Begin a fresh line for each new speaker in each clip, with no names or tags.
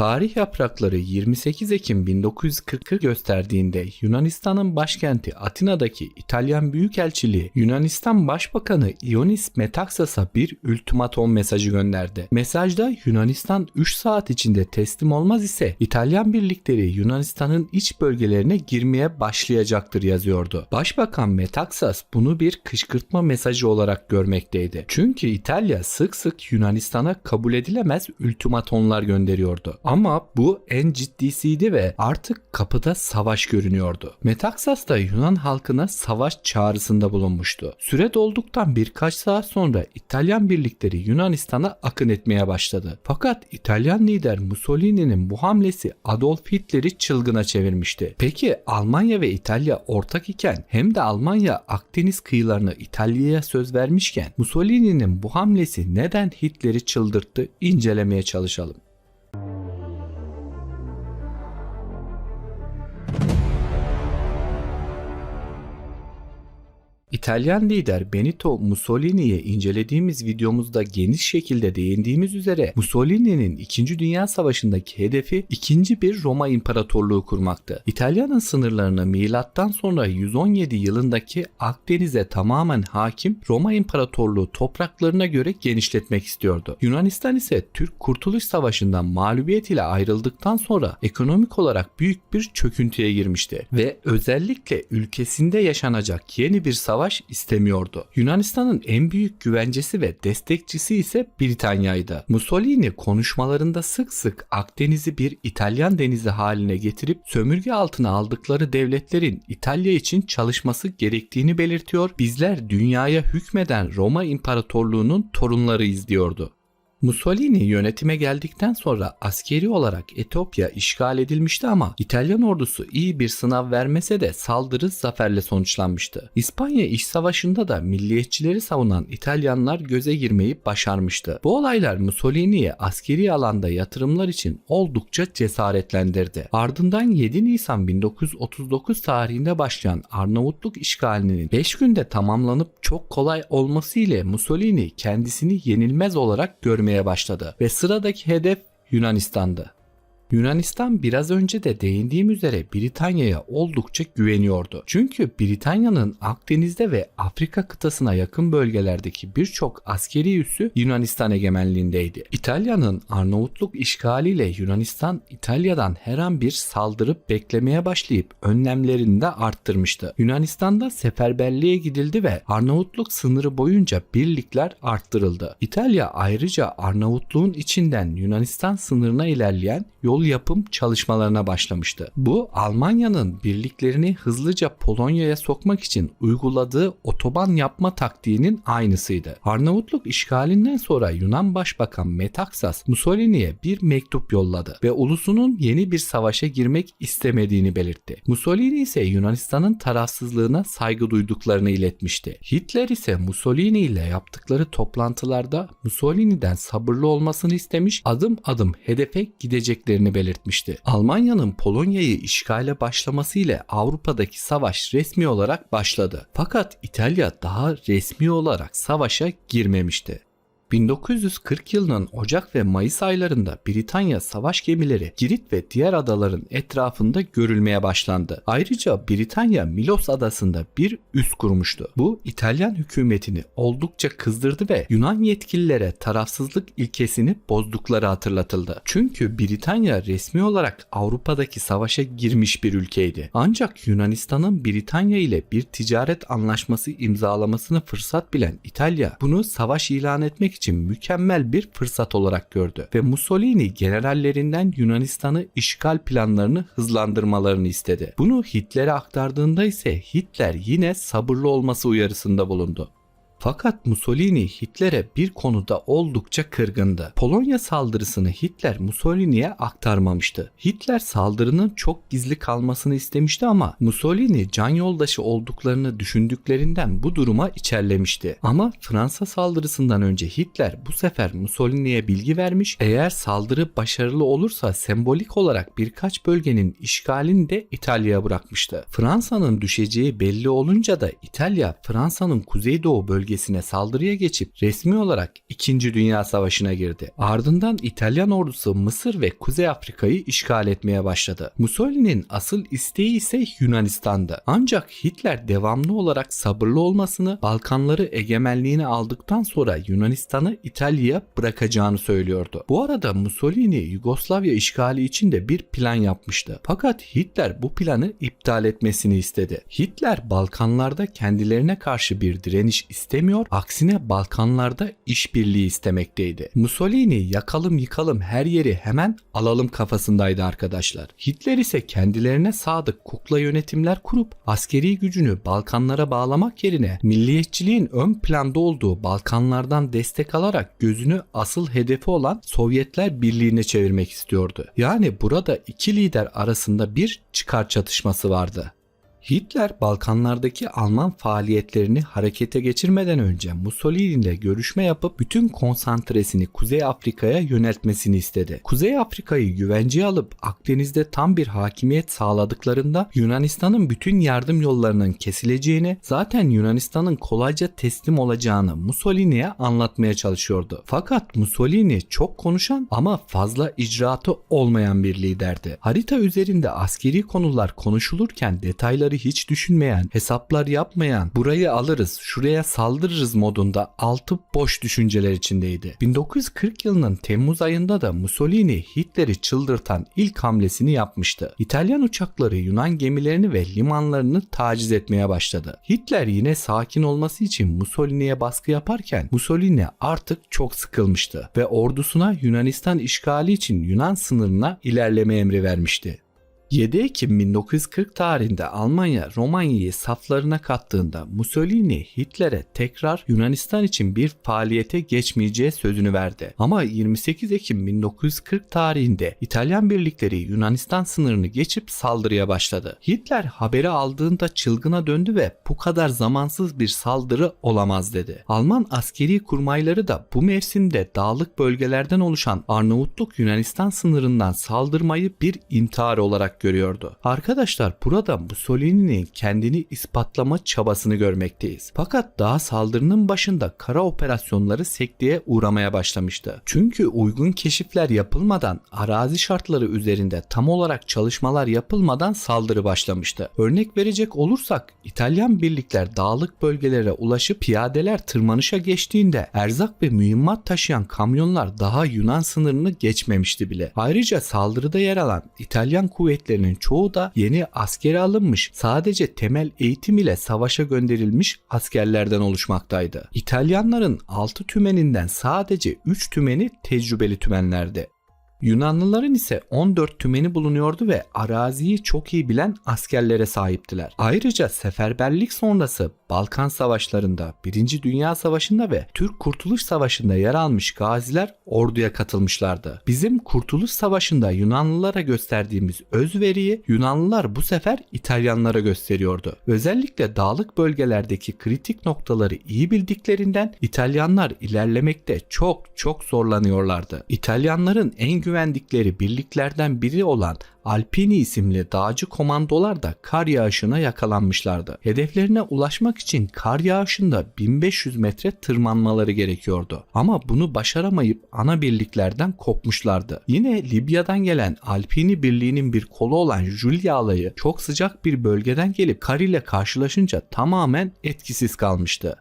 Tarih yaprakları 28 Ekim 1940'ı gösterdiğinde Yunanistan'ın başkenti Atina'daki İtalyan Büyükelçiliği Yunanistan Başbakanı Ioannis Metaxas'a bir ultimatom mesajı gönderdi. Mesajda Yunanistan 3 saat içinde teslim olmaz ise İtalyan birlikleri Yunanistan'ın iç bölgelerine girmeye başlayacaktır yazıyordu. Başbakan Metaxas bunu bir kışkırtma mesajı olarak görmekteydi. Çünkü İtalya sık sık Yunanistan'a kabul edilemez ultimatomlar gönderiyordu. Ama bu en ciddisiydi ve artık kapıda savaş görünüyordu. Metaxas da Yunan halkına savaş çağrısında bulunmuştu. Süre dolduktan birkaç saat sonra İtalyan birlikleri Yunanistan'a akın etmeye başladı. Fakat İtalyan lider Mussolini'nin bu hamlesi Adolf Hitler'i çılgına çevirmişti. Peki Almanya ve İtalya ortak iken hem de Almanya Akdeniz kıyılarını İtalya'ya söz vermişken Mussolini'nin bu hamlesi neden Hitler'i çıldırttı incelemeye çalışalım. İtalyan lider Benito Mussolini'yi incelediğimiz videomuzda geniş şekilde değindiğimiz üzere Mussolini'nin 2. Dünya Savaşı'ndaki hedefi ikinci bir Roma İmparatorluğu kurmaktı. İtalya'nın sınırlarını milattan sonra 117 yılındaki Akdeniz'e tamamen hakim Roma İmparatorluğu topraklarına göre genişletmek istiyordu. Yunanistan ise Türk Kurtuluş Savaşı'ndan mağlubiyet ile ayrıldıktan sonra ekonomik olarak büyük bir çöküntüye girmişti ve özellikle ülkesinde yaşanacak yeni bir savaş istemiyordu. Yunanistan'ın en büyük güvencesi ve destekçisi ise Britanya'ydı. Mussolini konuşmalarında sık sık Akdeniz'i bir İtalyan denizi haline getirip sömürge altına aldıkları devletlerin İtalya için çalışması gerektiğini belirtiyor. Bizler dünyaya hükmeden Roma İmparatorluğu'nun torunlarıyız diyordu. Mussolini yönetime geldikten sonra askeri olarak Etiyopya işgal edilmişti ama İtalyan ordusu iyi bir sınav vermese de saldırı zaferle sonuçlanmıştı. İspanya İç Savaşı'nda da milliyetçileri savunan İtalyanlar göze girmeyi başarmıştı. Bu olaylar Mussolini'ye askeri alanda yatırımlar için oldukça cesaretlendirdi. Ardından 7 Nisan 1939 tarihinde başlayan Arnavutluk işgalinin 5 günde tamamlanıp çok kolay olması ile Mussolini kendisini yenilmez olarak görmeye başladı ve sıradaki hedef Yunanistan'dı. Yunanistan biraz önce de değindiğim üzere Britanya'ya oldukça güveniyordu. Çünkü Britanya'nın Akdeniz'de ve Afrika kıtasına yakın bölgelerdeki birçok askeri üssü Yunanistan egemenliğindeydi. İtalya'nın Arnavutluk işgaliyle Yunanistan İtalya'dan her an bir saldırıp beklemeye başlayıp önlemlerini de arttırmıştı. Yunanistan'da seferberliğe gidildi ve Arnavutluk sınırı boyunca birlikler arttırıldı. İtalya ayrıca Arnavutluğun içinden Yunanistan sınırına ilerleyen yol yapım çalışmalarına başlamıştı. Bu Almanya'nın birliklerini hızlıca Polonya'ya sokmak için uyguladığı otoban yapma taktiğinin aynısıydı. Arnavutluk işgalinden sonra Yunan Başbakan Metaxas Mussolini'ye bir mektup yolladı ve ulusunun yeni bir savaşa girmek istemediğini belirtti. Mussolini ise Yunanistan'ın tarafsızlığına saygı duyduklarını iletmişti. Hitler ise Mussolini ile yaptıkları toplantılarda Mussolini'den sabırlı olmasını istemiş, adım adım hedefe gideceklerini belirtmişti. Almanya'nın Polonya'yı işgale başlaması ile Avrupa'daki savaş resmi olarak başladı. Fakat İtalya daha resmi olarak savaşa girmemişti. 1940 yılının Ocak ve Mayıs aylarında Britanya savaş gemileri Girit ve diğer adaların etrafında görülmeye başlandı. Ayrıca Britanya Milos adasında bir üs kurmuştu. Bu İtalyan hükümetini oldukça kızdırdı ve Yunan yetkililere tarafsızlık ilkesini bozdukları hatırlatıldı. Çünkü Britanya resmi olarak Avrupa'daki savaşa girmiş bir ülkeydi. Ancak Yunanistan'ın Britanya ile bir ticaret anlaşması imzalamasını fırsat bilen İtalya bunu savaş ilan etmek için mükemmel bir fırsat olarak gördü ve Mussolini generallerinden Yunanistan'ı işgal planlarını hızlandırmalarını istedi. Bunu Hitler'e aktardığında ise Hitler yine sabırlı olması uyarısında bulundu. Fakat Mussolini Hitler'e bir konuda oldukça kırgındı. Polonya saldırısını Hitler Mussolini'ye aktarmamıştı. Hitler saldırının çok gizli kalmasını istemişti ama Mussolini can yoldaşı olduklarını düşündüklerinden bu duruma içerlemişti. Ama Fransa saldırısından önce Hitler bu sefer Mussolini'ye bilgi vermiş. Eğer saldırı başarılı olursa sembolik olarak birkaç bölgenin işgalini de İtalya'ya bırakmıştı. Fransa'nın düşeceği belli olunca da İtalya Fransa'nın kuzeydoğu bölgesinde bölgesine saldırıya geçip resmi olarak 2. Dünya Savaşı'na girdi. Ardından İtalyan ordusu Mısır ve Kuzey Afrika'yı işgal etmeye başladı. Mussolini'nin asıl isteği ise Yunanistan'dı. Ancak Hitler devamlı olarak sabırlı olmasını, Balkanları egemenliğine aldıktan sonra Yunanistan'ı İtalya'ya bırakacağını söylüyordu. Bu arada Mussolini Yugoslavya işgali için de bir plan yapmıştı. Fakat Hitler bu planı iptal etmesini istedi. Hitler Balkanlarda kendilerine karşı bir direniş istemiyor, aksine Balkanlarda işbirliği istemekteydi. Mussolini yakalım yıkalım her yeri hemen alalım kafasındaydı arkadaşlar. Hitler ise kendilerine sadık kukla yönetimler kurup askeri gücünü Balkanlara bağlamak yerine milliyetçiliğin ön planda olduğu Balkanlardan destek alarak gözünü asıl hedefi olan Sovyetler Birliği'ne çevirmek istiyordu. Yani burada iki lider arasında bir çıkar çatışması vardı. Hitler Balkanlardaki Alman faaliyetlerini harekete geçirmeden önce Mussolini ile görüşme yapıp bütün konsantresini Kuzey Afrika'ya yöneltmesini istedi. Kuzey Afrika'yı güvenceye alıp Akdeniz'de tam bir hakimiyet sağladıklarında Yunanistan'ın bütün yardım yollarının kesileceğini, zaten Yunanistan'ın kolayca teslim olacağını Mussolini'ye anlatmaya çalışıyordu. Fakat Mussolini çok konuşan ama fazla icraatı olmayan bir liderdi. Harita üzerinde askeri konular konuşulurken detayları hiç düşünmeyen, hesaplar yapmayan, burayı alırız, şuraya saldırırız modunda altı boş düşünceler içindeydi. 1940 yılının Temmuz ayında da Mussolini Hitler'i çıldırtan ilk hamlesini yapmıştı. İtalyan uçakları Yunan gemilerini ve limanlarını taciz etmeye başladı. Hitler yine sakin olması için Mussolini'ye baskı yaparken Mussolini artık çok sıkılmıştı ve ordusuna Yunanistan işgali için Yunan sınırına ilerleme emri vermişti. 7 Ekim 1940 tarihinde Almanya Romanya'yı saflarına kattığında Mussolini Hitler'e tekrar Yunanistan için bir faaliyete geçmeyeceği sözünü verdi. Ama 28 Ekim 1940 tarihinde İtalyan birlikleri Yunanistan sınırını geçip saldırıya başladı. Hitler haberi aldığında çılgına döndü ve bu kadar zamansız bir saldırı olamaz dedi. Alman askeri kurmayları da bu mevsimde dağlık bölgelerden oluşan Arnavutluk Yunanistan sınırından saldırmayı bir intihar olarak görüyordu. Arkadaşlar burada Mussolini'nin kendini ispatlama çabasını görmekteyiz. Fakat daha saldırının başında kara operasyonları sekteye uğramaya başlamıştı. Çünkü uygun keşifler yapılmadan arazi şartları üzerinde tam olarak çalışmalar yapılmadan saldırı başlamıştı. Örnek verecek olursak İtalyan birlikler dağlık bölgelere ulaşıp piyadeler tırmanışa geçtiğinde erzak ve mühimmat taşıyan kamyonlar daha Yunan sınırını geçmemişti bile. Ayrıca saldırıda yer alan İtalyan kuvvetleri askerlerinin çoğu da yeni askere alınmış, sadece temel eğitim ile savaşa gönderilmiş askerlerden oluşmaktaydı. İtalyanların 6 tümeninden sadece 3 tümeni tecrübeli tümenlerdi. Yunanlıların ise 14 tümeni bulunuyordu ve araziyi çok iyi bilen askerlere sahiptiler. Ayrıca seferberlik sonrası Balkan Savaşlarında, 1. Dünya Savaşı'nda ve Türk Kurtuluş Savaşı'nda yer almış gaziler orduya katılmışlardı. Bizim Kurtuluş Savaşı'nda Yunanlılara gösterdiğimiz özveriyi Yunanlılar bu sefer İtalyanlara gösteriyordu. Özellikle dağlık bölgelerdeki kritik noktaları iyi bildiklerinden İtalyanlar ilerlemekte çok çok zorlanıyorlardı. İtalyanların en güvendikleri birliklerden biri olan Alpini isimli dağcı komandolar da kar yağışına yakalanmışlardı. Hedeflerine ulaşmak için kar yağışında 1500 metre tırmanmaları gerekiyordu. Ama bunu başaramayıp ana birliklerden kopmuşlardı. Yine Libya'dan gelen Alpini birliğinin bir kolu olan Julia alayı çok sıcak bir bölgeden gelip kar ile karşılaşınca tamamen etkisiz kalmıştı.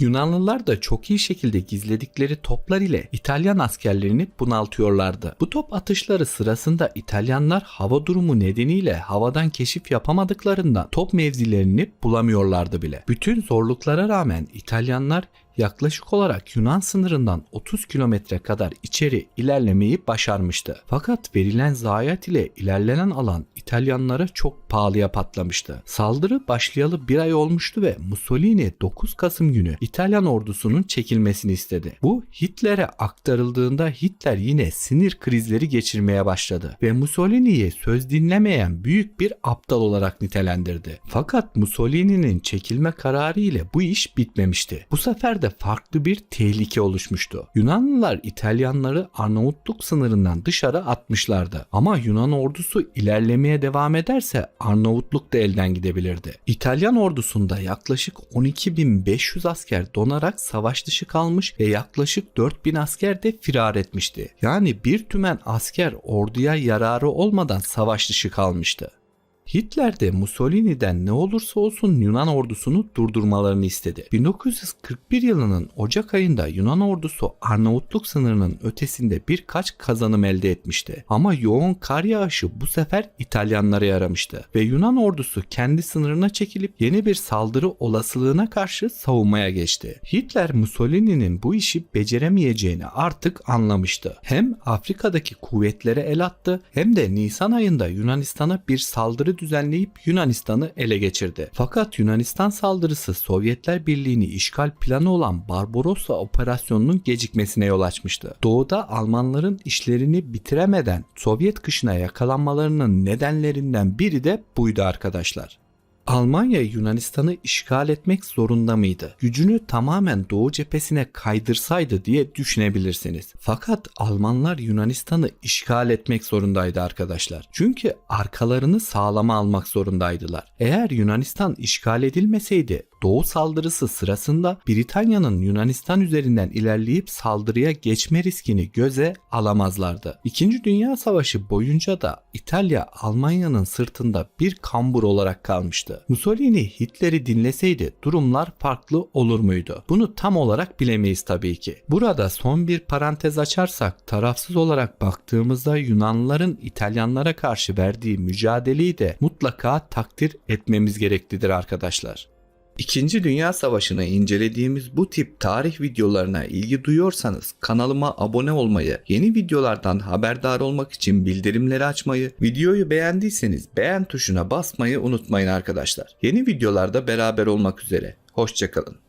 Yunanlılar da çok iyi şekilde gizledikleri toplar ile İtalyan askerlerini bunaltıyorlardı. Bu top atışları sırasında İtalyanlar hava durumu nedeniyle havadan keşif yapamadıklarından top mevzilerini bulamıyorlardı bile. Bütün zorluklara rağmen İtalyanlar yaklaşık olarak Yunan sınırından 30 kilometre kadar içeri ilerlemeyi başarmıştı. Fakat verilen zayiat ile ilerlenen alan İtalyanlara çok pahalıya patlamıştı. Saldırı başlayalı bir ay olmuştu ve Mussolini 9 Kasım günü İtalyan ordusunun çekilmesini istedi. Bu Hitler'e aktarıldığında Hitler yine sinir krizleri geçirmeye başladı ve Mussolini'yi söz dinlemeyen büyük bir aptal olarak nitelendirdi. Fakat Mussolini'nin çekilme kararı ile bu iş bitmemişti. Bu sefer de dengelerde farklı bir tehlike oluşmuştu. Yunanlılar İtalyanları Arnavutluk sınırından dışarı atmışlardı. Ama Yunan ordusu ilerlemeye devam ederse Arnavutluk da elden gidebilirdi. İtalyan ordusunda yaklaşık 12.500 asker donarak savaş dışı kalmış ve yaklaşık 4000 asker de firar etmişti. Yani bir tümen asker orduya yararı olmadan savaş dışı kalmıştı. Hitler de Mussolini'den ne olursa olsun Yunan ordusunu durdurmalarını istedi. 1941 yılının Ocak ayında Yunan ordusu Arnavutluk sınırının ötesinde birkaç kazanım elde etmişti. Ama yoğun kar yağışı bu sefer İtalyanlara yaramıştı ve Yunan ordusu kendi sınırına çekilip yeni bir saldırı olasılığına karşı savunmaya geçti. Hitler Mussolini'nin bu işi beceremeyeceğini artık anlamıştı. Hem Afrika'daki kuvvetlere el attı hem de Nisan ayında Yunanistan'a bir düzenleyip Yunanistan'ı ele geçirdi. Fakat Yunanistan saldırısı Sovyetler Birliği'ni işgal planı olan Barbarossa operasyonunun gecikmesine yol açmıştı. Doğuda Almanların işlerini bitiremeden Sovyet kışına yakalanmalarının nedenlerinden biri de buydu arkadaşlar. Almanya Yunanistan'ı işgal etmek zorunda mıydı? Gücünü tamamen Doğu cephesine kaydırsaydı diye düşünebilirsiniz. Fakat Almanlar Yunanistan'ı işgal etmek zorundaydı arkadaşlar. Çünkü arkalarını sağlama almak zorundaydılar. Eğer Yunanistan işgal edilmeseydi Doğu saldırısı sırasında Britanya'nın Yunanistan üzerinden ilerleyip saldırıya geçme riskini göze alamazlardı. İkinci Dünya Savaşı boyunca da İtalya Almanya'nın sırtında bir kambur olarak kalmıştı. Mussolini Hitler'i dinleseydi durumlar farklı olur muydu? Bunu tam olarak bilemeyiz tabii ki. Burada son bir parantez açarsak tarafsız olarak baktığımızda Yunanlıların İtalyanlara karşı verdiği mücadeleyi de mutlaka takdir etmemiz gereklidir arkadaşlar. İkinci Dünya Savaşı'nı incelediğimiz bu tip tarih videolarına ilgi duyuyorsanız kanalıma abone olmayı, yeni videolardan haberdar olmak için bildirimleri açmayı, videoyu beğendiyseniz beğen tuşuna basmayı unutmayın arkadaşlar. Yeni videolarda beraber olmak üzere. Hoşçakalın.